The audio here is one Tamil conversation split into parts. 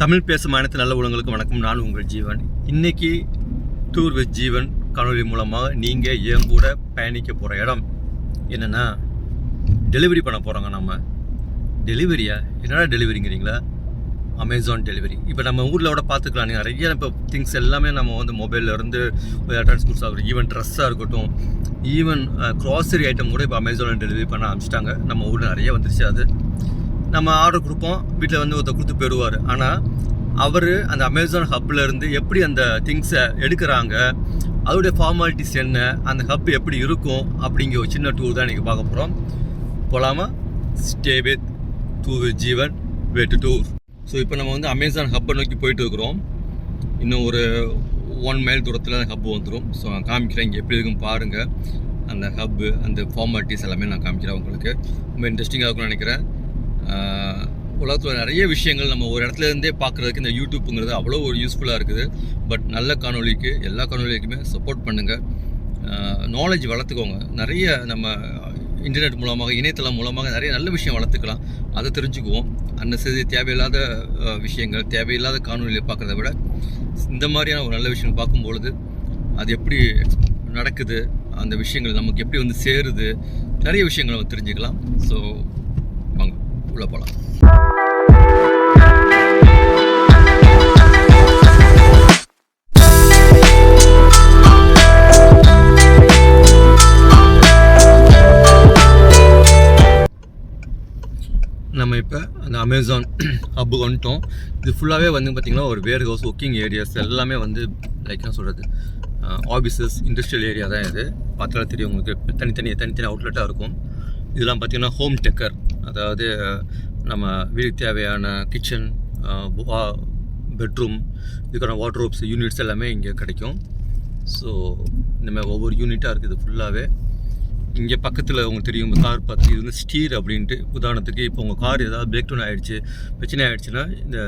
தமிழ் பேசும் அனைத்து நல்ல உலகங்களுக்கு வணக்கம். நான் உங்கள் ஜீவன். இன்னைக்கு டூர் வித் ஜீவன் காணொலி மூலமாக நீங்கள் என் கூட பயணிக்க போகிற இடம் என்னென்னா டெலிவரி பண்ண போகிறோங்க நம்ம. டெலிவரியா என்னடா டெலிவரிங்கிறீங்களா அமேசான் டெலிவரி இப்போ நம்ம ஊரில் விட பார்த்துக்கலாம். நிறைய இப்போ திங்ஸ் எல்லாமே நம்ம வந்து மொபைல்லேருந்து இருந்து டிரான்ஸ்போர்ட்ஸ் ஆகட்டும் ஈவன் ட்ரெஸ்ஸாக இருக்கட்டும் ஈவன் க்ராசரி ஐட்டம் கூட இப்போ அமேசானில் டெலிவரி பண்ண ஆரம்பிச்சிட்டாங்க. நம்ம ஊரில் நிறைய வந்துருச்சு அது. நம்ம ஆர்டர் கொடுப்போம். வீட்டில் வந்து ஒருத்தர் கொடுத்து போயிடுவார். ஆனால் அவர் அந்த அமேசான் ஹப்பில் இருந்து எப்படி அந்த திங்ஸை எடுக்கிறாங்க அதோடைய ஃபார்மாலிட்டிஸ் என்ன அந்த ஹப் எப்படி இருக்கும் அப்படிங்கிற ஒரு சின்ன டூர் தான் இன்றைக்கி பார்க்க போகிறோம் போகலாமா stay with to with Jeevan way to tour so இப்போ நம்ம வந்து அமேசான் ஹப்பை நோக்கி போயிட்டு இருக்கிறோம். இன்னும் ஒரு ஒன் மைல் தூரத்தில் அந்த ஹப் வந்துடும் ஸோ நான் காமிக்கிறேன் இங்கே எப்படி இருக்கும் பாருங்கள் அந்த ஹப்பு அந்த ஃபார்மாலிட்டிஸ் எல்லாமே நான் காமிக்கிறேன் உங்களுக்கு. ரொம்ப இன்ட்ரெஸ்டிங்காக இருக்கும்னு நினைக்கிறேன். உலகத்தில் நிறைய விஷயங்கள் நம்ம ஒரு இடத்துல இருந்தே பார்க்குறதுக்கு இந்த யூடியூப்புங்கிறது அவ்வளோ ஒரு யூஸ்ஃபுல்லாக இருக்குது. பட் நல்ல காணொலிக்கு எல்லா காணொலிக்குமே சப்போர்ட் பண்ணுங்கள் நாலேஜ் வளர்த்துக்கோங்க. நிறைய நம்ம இன்டர்நெட் மூலமாக இணையதளம் மூலமாக நிறைய நல்ல விஷயம் வளர்த்துக்கலாம். அதை தெரிஞ்சுக்குவோம். அன்னசரி தேவையில்லாத விஷயங்கள் தேவையில்லாத காணொலியை பார்க்குறத விட இந்த மாதிரியான ஒரு நல்ல விஷயம் பார்க்கும்பொழுது அது எப்படி நடக்குது அந்த விஷயங்கள் நமக்கு எப்படி வந்து சேருது நிறைய விஷயங்களை தெரிஞ்சுக்கலாம். ஸோ உள்ளே போகலாம் நம்ம இப்போ அந்த அமேசான் ஹப்பு வந்துட்டோம். இது ஃபுல்லாகவே வந்து பார்த்திங்கன்னா ஒரு வேர் ஹவுஸ் ஒர்க்கிங் ஏரியாஸ் எல்லாமே வந்து லைக் என்ன சொல்கிறது ஆஃபீஸஸ் இண்டஸ்ட்ரியல் ஏரியா தான் இது. பார்த்தாலும் தெரியும் உங்களுக்கு. தனித்தனி தனித்தனி அவுட்லெட்டாக இருக்கும். இதெல்லாம் பார்த்திங்கன்னா ஹோம் டெக்கர் அதாவது நம்ம வீட்டுக்கு தேவையான கிச்சன் பெட்ரூம் இதுக்கான வாட்ரோப்ஸ் யூனிட்ஸ் எல்லாமே இங்கே கிடைக்கும். ஸோ இந்த மாதிரி ஒவ்வொரு யூனிட்டாக இருக்குது ஃபுல்லாகவே இங்கே பக்கத்தில் உங்களுக்கு தெரியும் கார் பார்த்து இது வந்து ஸ்டீர் அப்படின்ட்டு உதாரணத்துக்கு இப்போ உங்கள் கார் ஏதாவது பிரேக் டவுன் ஆகிடுச்சு பிரச்சனை ஆகிடுச்சுன்னா இந்த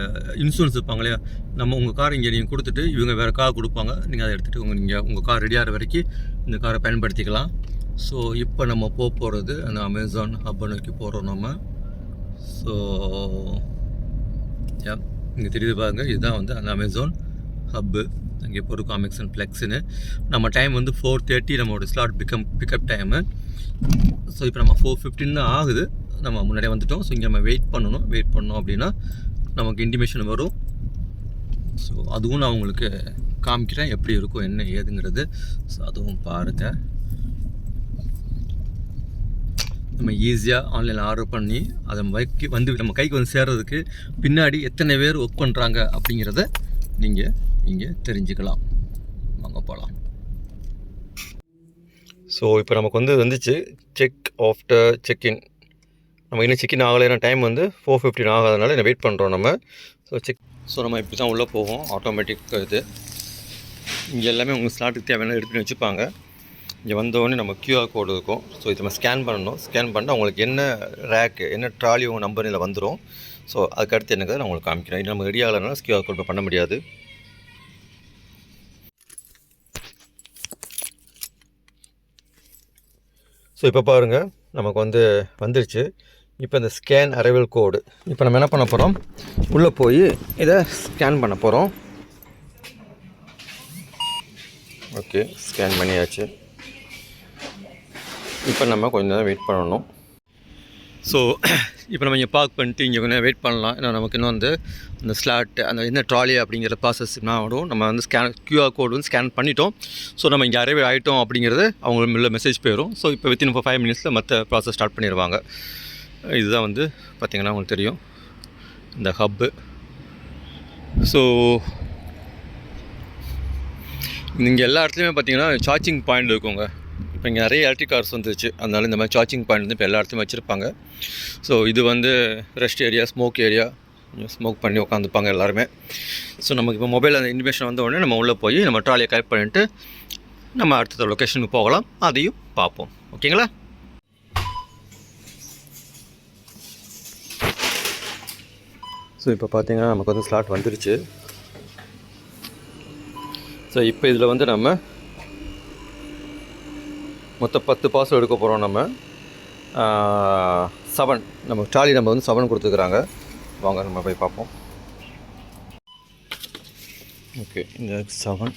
இன்சூரன்ஸ் இருப்பாங்க இல்லையா? நம்ம உங்கள் கார் இங்கே நீங்கள் கொடுத்துட்டு இவங்க வேறு கார் கொடுப்பாங்க. நீங்கள் அதை எடுத்துகிட்டு உங்கள் நீங்கள் உங்கள் கார் ரெடி ஆகிற வரைக்கும் இந்த காரை பயன்படுத்திக்கலாம். ஸோ இப்போ நம்ம போக போகிறது அந்த அமேசான் ஹப்பை நோக்கி போகிறோம் நம்ம ஸோ யா இங்கே தெரியுது பாருங்க இதுதான் வந்து அந்த அமேசான் ஹப்பு அங்கே போகிற காமிக்ஸ் அண்ட் ஃப்ளெக்ஸுன்னு நம்ம டைம் வந்து ஃபோர் தேர்ட்டி நம்மளோட slot pickup pickup time so இப்போ நம்ம ஃபோர் ஃபிஃப்டின் தான் ஆகுது. நம்ம முன்னாடியே வந்துட்டோம். ஸோ இங்கே நம்ம வெயிட் பண்ணணும். வெயிட் பண்ணோம் அப்படின்னா நமக்கு இன்டிமேஷன் வரும். ஸோ அதுவும் நான் உங்களுக்கு காமிக்கிறேன். எப்படி இருக்கும் என்ன ஏதுங்கிறது. ஸோ அதுவும் பாருங்கள் நம்ம ஈஸியாக ஆன்லைனில் ஆர்டர் பண்ணி அதை வைக்க வந்து நம்ம கைக்கு வந்து சேர்றதுக்கு பின்னாடி எத்தனை பேர் ஒர்க் பண்ணுறாங்க அப்படிங்கிறத நீங்கள் இங்கே தெரிஞ்சுக்கலாம். வாங்க போகலாம் ஸோ இப்போ நமக்கு வந்து வந்துச்சு. செக் ஆஃப்டர் செக்இன் நம்ம இன்னும் செக்இன் ஆகலை ஏன்னா டைம் வந்து ஃபோர் ஃபிஃப்டின் ஆகாதனால என்ன வெயிட் பண்ணுறோம் நம்ம. ஸோ செக் ஸோ நம்ம இப்படி தான் உள்ளே போவோம். ஆட்டோமேட்டிக் இது. இங்கே எல்லாமே உங்கள் ஸ்லாட்டுக்கு தேவையான எடுத்துன்னு வச்சுப்பாங்க. இங்கே வந்தோடனே நம்ம கியூஆர் கோடு இருக்கும். ஸோ இதை நம்ம ஸ்கேன் பண்ணணும். ஸ்கேன் பண்ணால் உங்களுக்கு என்ன ரேக்கு என்ன ட்ராலி உங்கள் நம்பர் இதில் வந்துடும் ஸோ அதுக்கு அடுத்து எனக்கு நான் உங்களுக்கு காமிக்கிறேன். இது நம்ம ரெடி ஆகலைன்னா கியூஆர் கோட் பண்ண முடியாது. ஸோ இப்போ பாருங்கள் நமக்கு வந்து வந்துருச்சு. இப்போ இந்த ஸ்கேன் அரைவல் கோடு இப்போ நம்ம என்ன பண்ண போகிறோம் உள்ளே போய் இதை ஸ்கேன் பண்ண போகிறோம் ஓகே ஸ்கேன் பண்ணியாச்சு. இப்போ நம்ம கொஞ்ச நேரம் வெயிட் பண்ணணும். ஸோ இப்போ நம்ம இங்கே பார்க் பண்ணிட்டு இங்கே கொஞ்சம் வெயிட் பண்ணலாம். ஏன்னா நமக்கு இன்னும் வந்து அந்த ஸ்லாட் அந்த என்ன ட்ராலி அப்படிங்கிற ப்ராசஸ் என்ன ஆகும் நம்ம வந்து ஸ்கேன் கியூஆர் கோடு வந்து ஸ்கேன் பண்ணிட்டோம். ஸோ நம்ம இங்கே அரைவே ஆகிட்டோம் அப்படிங்கிறது அவங்க உள்ள மெசேஜ் போயிடும் ஸோ இப்போ வித்தின் இப்போ ஃபைவ் மினிட்ஸில் மற்ற ப்ராசஸ் ஸ்டார்ட் பண்ணிடுவாங்க இதுதான் வந்து பார்த்திங்கன்னா உங்களுக்கு தெரியும். இந்த ஹப்பு ஸோ இங்கே எல்லா இடத்துலையுமே பார்த்தீங்கன்னா சார்ஜிங் பாயிண்ட் இருக்குங்க. இப்போ இங்கே நிறைய எலக்ட்ரிக் கார்ஸ் வந்துருச்சு. அதனால இந்த மாதிரி சார்ஜிங் பாயிண்ட் வந்து இப்போ எல்லா இடத்துலையும் வச்சுருப்பாங்க. ஸோ இது வந்து rest area smoke area smoke பண்ணி உட்காந்துப்பாங்க எல்லாருமே. ஸோ நமக்கு இப்போ மொபைல் அந்த இன்ஃபர்மேஷன் வந்த உடனே நம்ம உள்ளே போய் நம்ம ட்ராலியை கலெக்ட் பண்ணிட்டு நம்ம அடுத்த லொக்கேஷனுக்கு போகலாம். அதையும் பார்ப்போம். ஓகேங்களா ஸோ இப்போ பார்த்தீங்கன்னா நமக்கு வந்து ஸ்லாட் வந்துருச்சு. ஸோ இப்போ இதில் வந்து நம்ம மொத்தம் பத்து பார்சல் எடுக்க போகிறோம் நம்ம. செவன் நம்ம ட்ராலி நம்ம வந்து செவன் கொடுத்துக்கிறாங்க வாங்க நம்ம போய் பார்ப்போம். ஓகே இந்த செவன்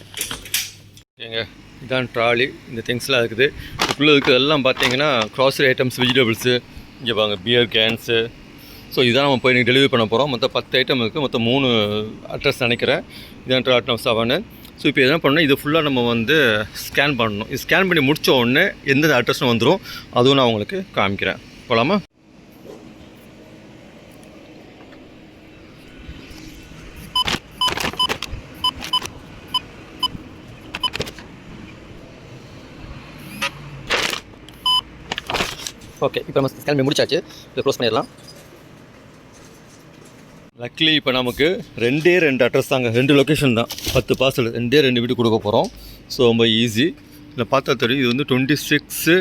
ஓகேங்க இதான் ட்ராலி இந்த திங்ஸ்லாம் இருக்குது. இதுக்குள்ளே இருக்கிறதெல்லாம் பார்த்தீங்கன்னா க்ராசரி ஐட்டம்ஸ் வெஜிடபிள்ஸு இங்கே வாங்க பியர் கேன்ஸு ஸோ இதான் நம்ம போய் டெலிவரி பண்ண போகிறோம் மொத்தம் பத்து ஐட்டம் இருக்குது மொத்தம் மூணு அட்ரஸ் நினைக்கிறேன். இதான் ட்ராட்டம் செவனு ஸோ இப்போ என்ன பண்ணணும்? இது ஃபுல்லாக நம்ம வந்து ஸ்கேன் பண்ணணும். இது ஸ்கேன் பண்ணி முடித்த உடனே எந்தெந்த அட்ரஸ்னு வந்துடும் அதுவும் நான் உங்களுக்கு காமிக்கிறேன். போகலாமா ஓகே இப்போ நம்ம ஸ்கேன் பண்ணி முடிச்சாச்சு. இதை க்ளோஸ் பண்ணிடலாம். லக்லி இப்போ நமக்கு ரெண்டே ரெண்டு அட்ரஸ் தாங்க. ரெண்டு லொக்கேஷன் தான். பத்து பார்சல் ரெண்டே ரெண்டு வீடு கொடுக்க போகிறோம் ஸோ ரொம்ப ஈஸி இதில் பார்த்தா தெரியும். இது வந்து டுவெண்ட்டி சிக்ஸு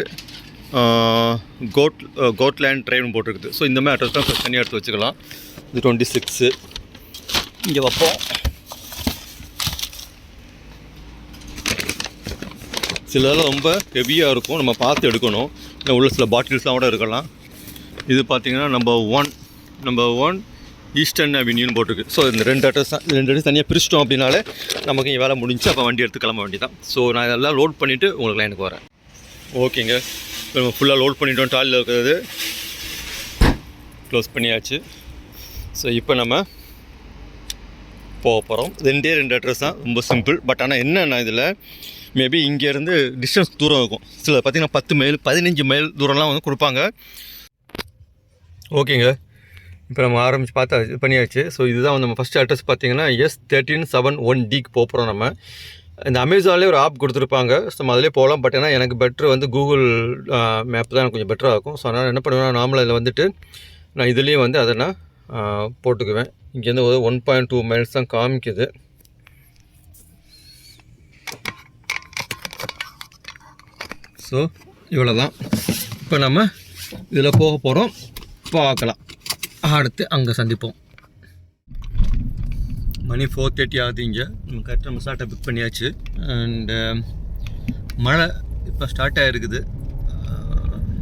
கோட் கோட்லேண்ட் ட்ரைவ்னு போட்டிருக்குது. ஸோ இந்த மாதிரி அட்ரஸ் தான் தனியாக எடுத்து வச்சுக்கலாம். இது டுவெண்ட்டி சிக்ஸு இங்கே வைப்போம். சிலதெல்லாம் ரொம்ப ஹெவியாக இருக்கும். நம்ம பார்த்து எடுக்கணும். உள்ள சில பாட்டில்ஸ்லாம் கூட இருக்கலாம். இது பார்த்தீங்கன்னா number one number one Eastern அவென்யூன்னு போட்டிருக்கு. ஸோ இந்த ரெண்டு அட்ரஸ் தான் ரெண்டு அட்ரஸ் தனியாக பிரிச்சிட்டோம் அப்படின்னாலே நமக்கு வேலை முடிஞ்சு அப்போ வண்டி எடுத்து கிளம்ப வேண்டியதான் ஸோ நான் இதெல்லாம் லோட் பண்ணிவிட்டு உங்களுக்கு எனக்கு வரேன். ஓகேங்க இப்போ நம்ம ஃபுல்லாக லோட் பண்ணிட்டோம். டாலில் இருக்கிறது க்ளோஸ் பண்ணியாச்சு. ஸோ இப்போ நம்ம போக போகிறோம் ரெண்டே ரெண்டு அட்ரஸ் தான். ரொம்ப சிம்பிள் பட் ஆனால் என்னென்னா இதில் மேபி இங்கேருந்து டிஸ்டன்ஸ் தூரம் இருக்கும். சில பார்த்திங்கன்னா பத்து மைல் பதினஞ்சு மைல் தூரம்லாம் வந்து கொடுப்பாங்க. ஓகேங்க இப்போ நம்ம ஆரம்பித்து பார்த்தா இது பண்ணியாச்சு. ஸோ இதுதான் வந்து நம்ம ஃபஸ்ட்டு அட்ரஸ் பார்த்தீங்கன்னா எஸ் தேர்ட்டின் செவன் ஒன் டிக்கு போக போகிறோம் நம்ம. இந்த அமேசான்லேயே ஒரு ஆப் கொடுத்துருப்பாங்க. ஸோ நம்ம அதிலே போகலாம். பட் ஏன்னா எனக்கு பெட்ரு வந்து கூகுள் மேப் தான் எனக்கு கொஞ்சம் பெட்டராக இருக்கும். ஸோ அதனால் என்ன பண்ணுவேன்னா நார்மலாக இதில் வந்துட்டு நான் இதுலேயும் வந்து அதை நான் போட்டுக்குவேன். இங்கேருந்து ஒரு ஒன் பாயிண்ட் டூ மைல்ஸ் தான் காமிக்குது. ஸோ இவ்வளோ தான் இப்போ நம்ம இதில் போக போகிறோம் பார்க்கலாம். அடுத்து அங்கே சந்திப்போம். மணி ஃபோர் தேர்ட்டி ஆகுது இங்கே. நம்ம கரெக்டாக நம்ம ஸ்டார்ட்டை புக் பண்ணியாச்சு. அண்டு மழை இப்போ ஸ்டார்ட் ஆகிருக்குது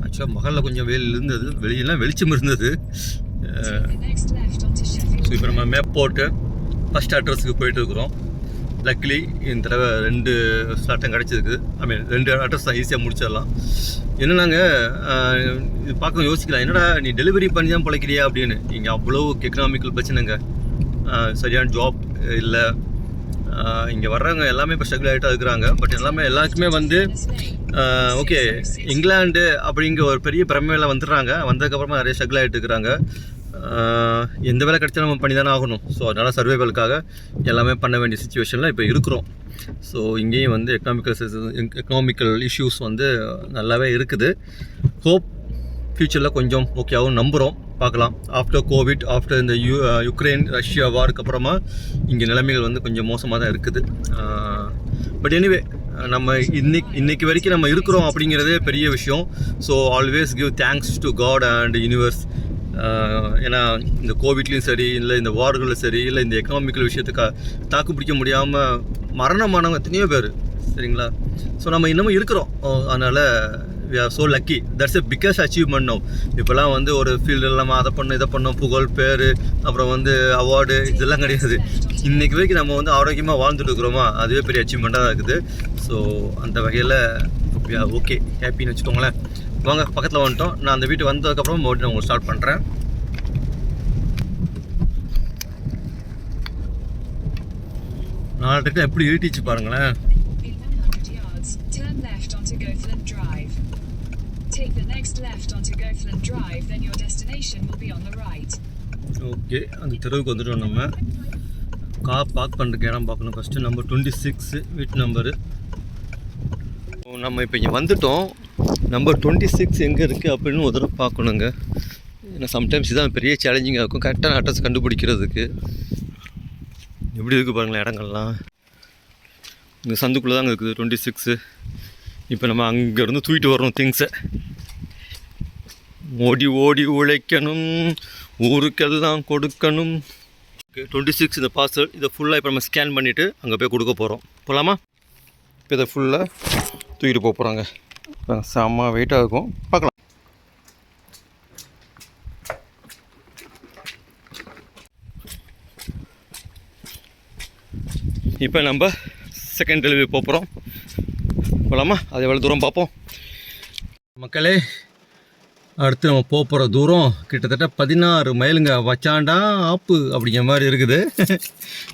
ஆக்சுவலாக மகளில் கொஞ்சம் வெயில் இருந்தது. வெளியெல்லாம் வெளிச்சம் இருந்தது. ஸோ இப்போ நம்ம மேப் போட்டு ஃபஸ்ட் அட்ரஸுக்கு போயிட்டு இருக்கிறோம். லக்லி இந்த தடவை ரெண்டு ஸ்லாட்டும் கிடச்சிருக்கு. ஐ மீன் ரெண்டு அட்ரஸ் தான் ஈஸியாக முடிச்சிடலாம். என்னன்னாங்க இது பார்க்க யோசிக்கலாம். என்னடா நீ டெலிவரி பண்ணி தான் பழைக்கிறியா அப்படின்னு. இங்கே அவ்வளோ எக்கனாமிக்கல் பிரச்சனைங்க. சரியான ஜாப் இல்லை. இங்கே வர்றவங்க எல்லாமே இப்போ ஸ்ட்ரகிள் ஆகிட்டா இருக்கிறாங்க. பட் எல்லாமே எல்லாருக்குமே வந்து ஓகே இங்கிலாண்டு அப்படிங்கிற ஒரு பெரிய பிரமையில் வந்துடுறாங்க. வந்ததுக்கப்புறமா நிறைய ஸ்ட்ரகிள் ஆகிட்டு இருக்கிறாங்க. எந்த வேலை கிடைச்சாலும் நம்ம பண்ணி தானே ஆகணும். ஸோ அதனால் சர்வைவலுக்காக எல்லாமே பண்ண வேண்டிய சுச்சுவேஷனில் இப்போ இருக்கிறோம். ஸோ இங்கேயும் வந்து எக்கனாமிக்கல் எக்கனாமிக்கல் இஷ்யூஸ் வந்து நல்லாவே இருக்குது. ஹோப் ஃப்யூச்சரில் கொஞ்சம் ஓகேவும் நம்புகிறோம் பார்க்கலாம். ஆஃப்டர் கோவிட் ஆஃப்டர் இந்த யூ யுக்ரைன் ரஷ்யா வாருக்கு அப்புறமா இங்கே நிலைமைகள் வந்து கொஞ்சம் மோசமாக தான் இருக்குது. பட் எனிவே நம்ம இன்னைக்கு இன்னைக்கு வரைக்கும் நம்ம இருக்கிறோம் அப்படிங்கிறதே பெரிய விஷயம். So always give thanks to God and universe ஏன்னா இந்த கோவிட்லேயும் சரி இல்லை இந்த வார்களும் சரி இல்லை இந்த எக்கனாமிக்கல் விஷயத்துக்கு தாக்கு பிடிக்க முடியாமல் மரணமானவங்க எத்தனையோ பேர் சரிங்களா? ஸோ நம்ம இன்னமும் இருக்கிறோம். அதனால் we are so lucky that's a biggest achievement no இப்போல்லாம் வந்து ஒரு ஃபீல்டு இல்லாமல் அதை பண்ணோம் இதை பண்ணோம் புகழ் பேர் அப்புறம் வந்து அவார்டு இதெல்லாம் கிடையாது. இன்றைக்கு வரைக்கும் நம்ம வந்து ஆரோக்கியமாக வாழ்ந்துட்டு இருக்கிறோமா? அதுவே பெரிய அச்சீவ்மெண்ட்டாக தான் இருக்குது. ஸோ அந்த வகையில் ஓகே ஹாப்பின்னு வச்சுக்கோங்களேன். வாங்க பக்கத்தில் வந்துட்டோம். நான் அந்த வீட்டு வந்ததுக்கப்புறம் மறுபடியும் நான் உங்களுக்கு ஸ்டார்ட் பண்ணுறேன் நாலு டைம் எப்படி இருட்டிச்சு பாருங்களேன். In 100 yards, turn left onto Gothland Drive. Take the next left onto Gothland Drive, then your destination will be on the right. Okay அந்த தெருவுக்கு வந்துட்டோம் நம்ம. கார் பார்க் பண்ணுறதுக்கு இடம் பார்க்கணும். ஃபஸ்ட்டு நம்பர் டுவெண்ட்டி சிக்ஸு வீட்டு நம்பரு நம்ம இப்போ இங்கே வந்துட்டோம். நம்பர் டுவெண்ட்டி சிக்ஸ் எங்கே இருக்குது அப்படின்னு ஒரு தடவை பார்க்கணுங்க. ஏன்னா சம்டைம்ஸ் இதான் பெரிய சேலஞ்சிங்காக இருக்கும். கரெக்டான அட்ரஸ் கண்டுபிடிக்கிறதுக்கு. எப்படி இருக்குது பாருங்களேன் இடங்கள்லாம். இந்த சந்துக்குள்ளே தாங்க இருக்குது டுவெண்ட்டி சிக்ஸு இப்போ நம்ம அங்கேருந்து தூக்கிட்டு வரணும் திங்ஸை ஓடி ஓடி உழைக்கணும். ஊருக்கெல்லாம் கொடுக்கணும். ஓகே டுவெண்ட்டி சிக்ஸ் இந்த பார்சல் இதை ஃபுல்லாக இப்போ நம்ம ஸ்கேன் பண்ணிவிட்டு அங்கே போய் கொடுக்க போகிறோம் போகலாமா இப்போ இதை ஃபுல்லாக தூக்கிட்டு போக போகிறாங்க செம்ம வெயிட்டாக இருக்கும். பார்க்கலாம். இப்போ நம்ம செகண்ட் டெலிவரி போகிறோம் போகலாமா அது எவ்வளோ தூரம் பார்ப்போம். மக்களே அடுத்து நம்ம போக போகிற தூரம் கிட்டத்தட்ட பதினாறு மைலுங்க. வச்சாண்டா ஆப்பு அப்படிங்கிற மாதிரி இருக்குது.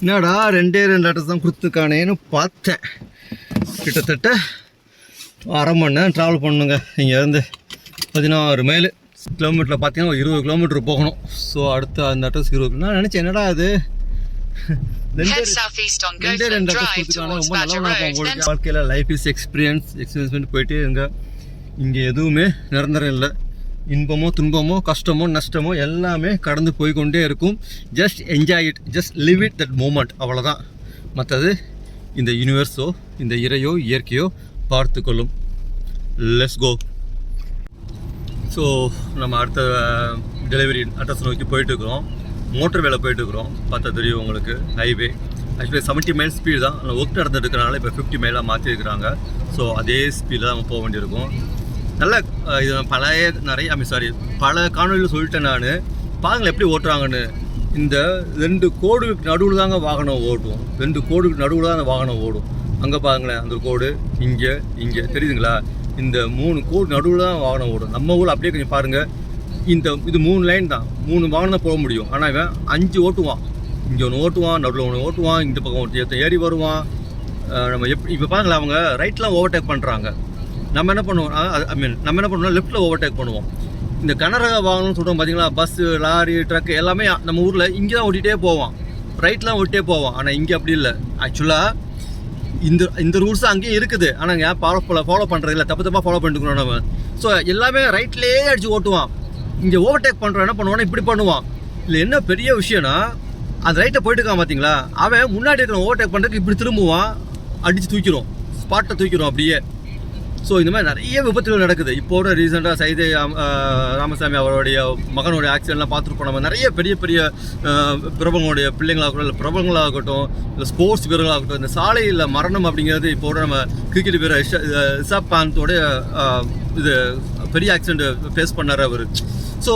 என்னடா ரெண்டே ரெண்டு அட்ரஸ் தான் கொடுத்துருக்கானேன்னு பார்த்தேன். கிட்டத்தட்ட அரை மணி நேரம் ட்ராவல் பண்ணணுங்க இங்கேருந்து பதினாறு மைல் கிலோமீட்டரில் பார்த்தீங்கன்னா ஒரு இருபது கிலோமீட்டர் போகணும். ஸோ அடுத்த அந்த அட்ரஸ் இருபது நான் நினச்சேன் என்னடா அது வாழ்க்கையில் லைஃப் இஸ் எக்ஸ்பீரியன்ஸ் எக்ஸ்பீரியன்ஸ் பண்ணிட்டு போயிட்டே இருங்க. இங்கே எதுவுமே நிரந்தரம் இல்லை. இன்பமோ துன்பமோ கஷ்டமோ நஷ்டமோ எல்லாமே கடந்து போய்க்கொண்டே இருக்கும். Just enjoy it just live it that moment அவ்வளோதான் மற்றது இந்த யூனிவர்ஸோ இந்த இறையோ இயற்கையோ பார்த்து கொள்ளும் லெஸ் கோ ஸோ நம்ம அடுத்த டெலிவரி அட்ரஸ் நோக்கி போயிட்டுருக்குறோம். மோட்டர் வேலை போயிட்டுருக்குறோம். பார்த்தா தெரியும் உங்களுக்கு highway actually seventy mile speed தான். ஒர்க் நடந்துட்டு இப்போ ஃபிஃப்டி மைலாக மாற்றிருக்கிறாங்க ஸோ அதே ஸ்பீடில் தான் நம்ம போக வேண்டியிருக்கும். நல்ல இது பழைய நிறைய ஐ சாரி பல காணொலியில் சொல்லிட்டேன் நான். பாருங்கள் எப்படி ஓட்டுறாங்கன்னு. இந்த ரெண்டு கோடுக்கு நடுவில் தாங்க வாகனம் ஓட்டும் ரெண்டு கோடுக்கு நடுவில் தான் அந்த வாகனம் ஓடும். அங்கே பாருங்களேன் அந்த கோடு. இங்கே இங்கே. தெரியுதுங்களா? இந்த மூணு கோடு நடுவில் தான் வாகனம் ஓடும். நம்ம ஊரில் அப்படியே கொஞ்சம் பாருங்கள் இந்த இது மூணு லைன் தான். மூணு வாகனம் தான் போக முடியும். ஆனால் இவன் அஞ்சு ஓட்டுவான். இங்கே ஒன்று ஓட்டுவான் நடுவில் ஒன்று ஓட்டுவான் இந்த பக்கம் ஒருத்தன் ஏறி வருவான். நம்ம எப்படி இப்போ பாருங்களேன் அவங்க ரைட்லாம் ஓவர்டேக் பண்ணுறாங்க நம்ம என்ன பண்ணுவோம்? ஐ மீன் நம்ம என்ன பண்ணுவோம்னா லெஃப்ட்டில் ஓவர்டேக் பண்ணுவோம். இந்த கனரக வாகனம்னு சொல்கிறோம் பார்த்தீங்களா பஸ்ஸு லாரி ட்ரக்கு எல்லாமே நம்ம ஊரில் இங்கே தான் ஓட்டிகிட்டே போவான் ரைட்லாம் ஓட்டிகிட்டே போவான். ஆனால் இங்கே அப்படி இல்லை. ஆக்சுவலாக இந்த இந்த ரூல்ஸ் அங்கேயும் இருக்குது. ஆனால் ஏன் ஃபாலோ ஃபாலோ பண்ணுறது இல்லை. தப்பு தப்பாக ஃபாலோ பண்ணிட்டுக்கிறோம் நம்ம. ஸோ எல்லாமே ரைட்லேயே அடித்து ஓட்டுவான். இங்கே ஓவர்டேக் பண்ணுறோம் என்ன பண்ணுவானா இப்படி பண்ணுவான். இல்லை என்ன பெரிய விஷயம்னா அந்த ரைட்டை போயிட்டு இருக்கான் பார்த்தீங்களா அவன் முன்னாடி இருக்கிற ஓவர்டேக் பண்ணுறதுக்கு இப்படி திரும்புவான். அடித்து தூக்கிடும் ஸ்பாட்டை தூக்கிடும் அப்படியே. ஸோ இந்த மாதிரி நிறைய விபத்துகள் நடக்குது. இப்போட ரீசெண்டாக சைதை ராமசாமி அவருடைய மகனுடைய ஆக்சிடென்ட்லாம் பார்த்துருப்போம் நம்ம நிறைய பெரிய பெரிய பிரபங்களுடைய பிள்ளைங்களாகட்டும் இல்லை பிரபங்களாகட்டும் இல்லை ஸ்போர்ட்ஸ் வீரர்களாகட்டும் இந்த சாலையில் மரணம் அப்படிங்கிறது இப்போட நம்ம கிரிக்கெட் வீரர் இஷா பாந்தோடைய இது பெரிய ஆக்சிடென்ட் ஃபேஸ் பண்ணார் அவர். ஸோ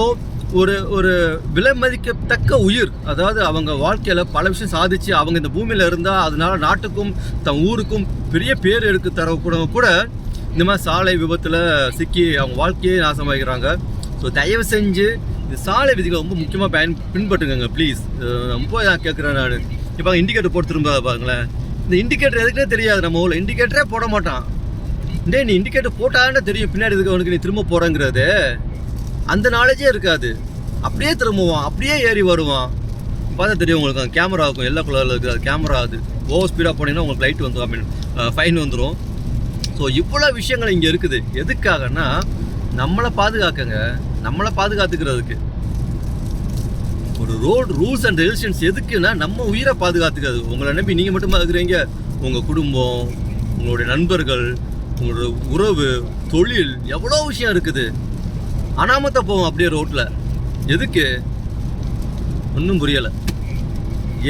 ஒரு ஒரு விலை மதிக்கத்தக்க உயிர் அதாவது அவங்க வாழ்க்கையில் பல விஷயம் சாதிச்சு அவங்க இந்த பூமியில் இருந்தால் அதனால நாட்டுக்கும் தன் ஊருக்கும் பெரிய பேர் எடுக்க தரக்கூட கூட இந்த மாதிரி சாலை விபத்தில் சிக்கி அவங்க வாழ்க்கையே நாசமாகிறாங்க ஸோ தயவு செஞ்சு இந்த சாலை விதிகளை ரொம்ப முக்கியமாக பயன் பின்பற்றுங்க ப்ளீஸ் ரொம்ப நான் கேட்குறேன் நான். இப்போ இண்டிகேட்டர் போட்டு திரும்ப பாருங்களேன். இந்த இண்டிகேட்டர் எதுக்குனே தெரியாது நம்ம ஊரில். இண்டிகேட்டரே போட மாட்டான். டேய் நீ இண்டிகேட்டர் போட்டான்னு தெரியும். பின்னாடி இதுக்கு அவனுக்கு நீ திரும்ப போகிறேங்கிறது அந்த நாலேஜே இருக்காது. அப்படியே திரும்புவான். அப்படியே ஏறி வருவான். பார்த்தா தெரியும் உங்களுக்கு அந்த கேமரா இருக்கும் எல்லா கலரில் இருக்குது அது. கேமரா அது ஓவர் ஸ்பீடாக போனீங்கன்னா உங்களுக்கு லைட் வந்துடும் ஐ மீன் ஃபைன் வந்துடும் ஸோ இவ்வளோ விஷயங்கள் இங்கே இருக்குது. எதுக்காகன்னா நம்மளை பாதுகாக்கங்க. நம்மளை பாதுகாத்துக்கிறதுக்கு. ஒரு ரோடு ரூல்ஸ் அண்ட் ரெகுலேஷன்ஸ் எதுக்குன்னா நம்ம உயிரை பாதுகாத்துக்கிறது. உங்களை நம்பி நீங்கள் மட்டுமா இருக்கிறீங்க? உங்கள் குடும்பம் உங்களுடைய நண்பர்கள் உங்களோட உறவு தொழில் எவ்வளோ விஷயம் இருக்குது. அனாமத்தை போவோம் அப்படியே ரோட்டில் எதுக்கு? ஒன்றும் புரியலை.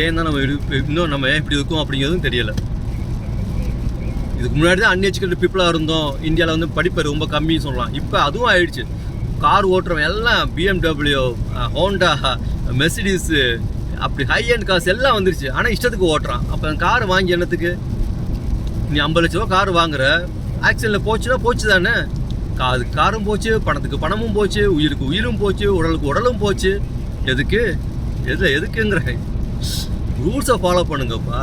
ஏன் தான் நம்ம இன்னும் நம்ம ஏன் இப்படி இருக்கோம் அப்படிங்கிறதும் தெரியலை. இதுக்கு முன்னாடி தான் அன்எஜுகேட்டட் பீப்புளாக இருந்தோம். இந்தியாவில் வந்து படிப்பு ரொம்ப கம்மின்னு சொல்லலாம். இப்போ அதுவும் ஆயிடுச்சு. கார் ஓட்டுறவன் எல்லாம் பிஎம்டபிள்யூ ஹோண்டா மெர்சிடிஸு அப்படி ஹை அண்ட் காசு எல்லாம் வந்துருச்சு. ஆனால் இஷ்டத்துக்கு ஓட்டுறான். அப்போ கார் வாங்கி என்னத்துக்கு? நீ ஐம்பது லட்ச ரூபா கார் வாங்குற. ஆக்சிடென்ட்டில் போச்சுன்னா போச்சு தானே. அதுக்கு காரும் போச்சு பணத்துக்கு பணமும் போச்சு உயிருக்கு உயிரும் போச்சு உடலுக்கு உடலும் போச்சு. எதுக்கு? எதில் எதுக்குங்கிற ரூல்ஸை ஃபாலோ பண்ணுங்கப்பா.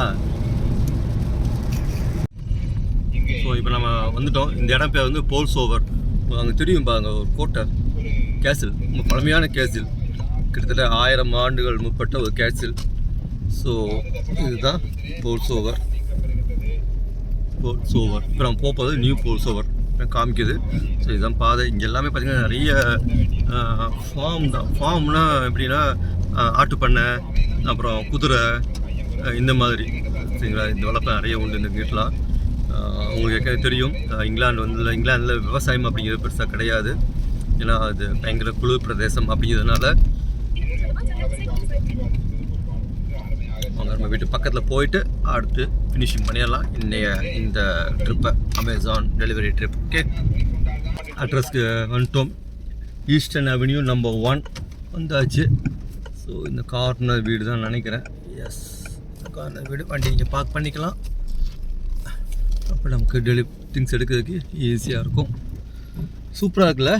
ஸோ இப்போ நம்ம வந்துட்டோம். இந்த இடம் பேர் வந்து போல்ஸ் ஓவர் அங்கே தெரியும் பாருங்க ஒரு கோட்டை கேசில் ரொம்ப பழமையான கேசில் கிட்டத்தட்ட ஆயிரம் ஆண்டுகள் முற்பட்ட ஒரு கேசில் ஸோ இதுதான் போல்ஸ் ஓவர் போல்ஸ் ஓவர் இப்போ நம்ம போக போகிறது நியூ போல்ஸ் ஓவர் காமிக்குது. ஸோ இதுதான் பாதை. இங்கே எல்லாமே பார்த்திங்கன்னா நிறைய ஃபார்ம் தான். ஃபார்ம்னா எப்படின்னா ஆட்டு ஆட்டுப்பண்ணை அப்புறம் குதிரை இந்த மாதிரி. சரிங்களா? இந்த வளர்ப்பு நிறைய உண்டு இந்த வீட்டிலாம் உங்களுக்கு ஏற்கனவே தெரியும். இங்கிலாந்து வந்து இங்கிலாந்தில் விவசாயம் அப்படிங்கிறது பெருசாக கிடையாது. ஏன்னா அது பயங்கர குளிர் பிரதேசம் அப்படிங்கிறதுனால. அவங்க நம்ம வீட்டு பக்கத்தில் போயிட்டு அடுத்து ஃபினிஷிங் பண்ணிடலாம். இன்னைய இந்த ட்ரிப்பை அமேசான் டெலிவரி ட்ரிப் ஓகே அட்ரஸ்க்கு வந்துட்டோம். ஈஸ்டர்ன் அவென்யூ நம்பர் ஒன் வந்தாச்சு. ஸோ இந்த கார்னர் வீடு தான் நினைக்கிறேன் எஸ் கார்னர் வீடு. வண்டி இங்கே பார்க் பண்ணிக்கலாம். அப்போ நமக்கு டெலி திங்ஸ் எடுக்கிறதுக்கு ஈஸியாக இருக்கும். சூப்பராக இருக்குல்ல?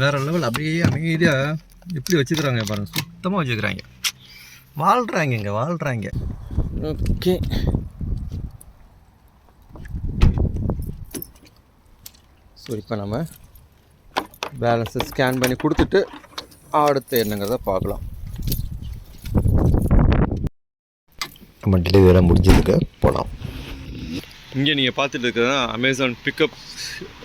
வேற லெவல் அப்படியே அமைதியாக எப்படி வச்சுக்கிறாங்க பாருங்கள் சுத்தமாக வச்சுக்கிறாங்க. வாழ்கிறாங்க இங்கே வாழ்கிறாங்க ஓகே ஸோ இப்போ நம்ம பேலன்ஸை ஸ்கேன் பண்ணி கொடுத்துட்டு அடுத்து என்னங்கிறத பார்க்கலாம். நம்ம டெலிவரி முடிஞ்சதுக்கு போகலாம் இங்கே நீங்கள் பார்த்துட்டு இருக்கிறதா அமேசான் பிக்கப்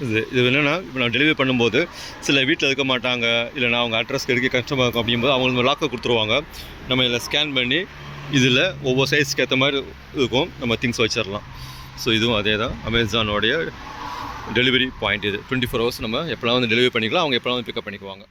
இது இது என்னென்னா இப்போ நான் டெலிவரி பண்ணும்போது சில வீட்டில் இருக்க மாட்டாங்க இல்லைனா அவங்க அட்ரஸ் எடுக்க கஷ்டமாக இருக்கும் அப்படிங்கும்போது அவங்க லாக்கை கொடுத்துருவாங்க. நம்ம இதில் ஸ்கேன் பண்ணி இதில் ஒவ்வொரு சைஸ்க்கு ஏற்ற மாதிரி இருக்கும். நம்ம திங்ஸ் வச்சிடலாம். ஸோ இதுவும் அதே தான் அமேசானோடைய டெலிவரி பாயிண்ட் இது. டுவெண்ட்டி ஃபோர் ஹவர்ஸ் நம்ம எப்போலாம் வந்து டெலிவரி பண்ணிக்கலாம். அவங்க எப்போலாம் வந்து பிக்கப் பண்ணிக்குவாங்க.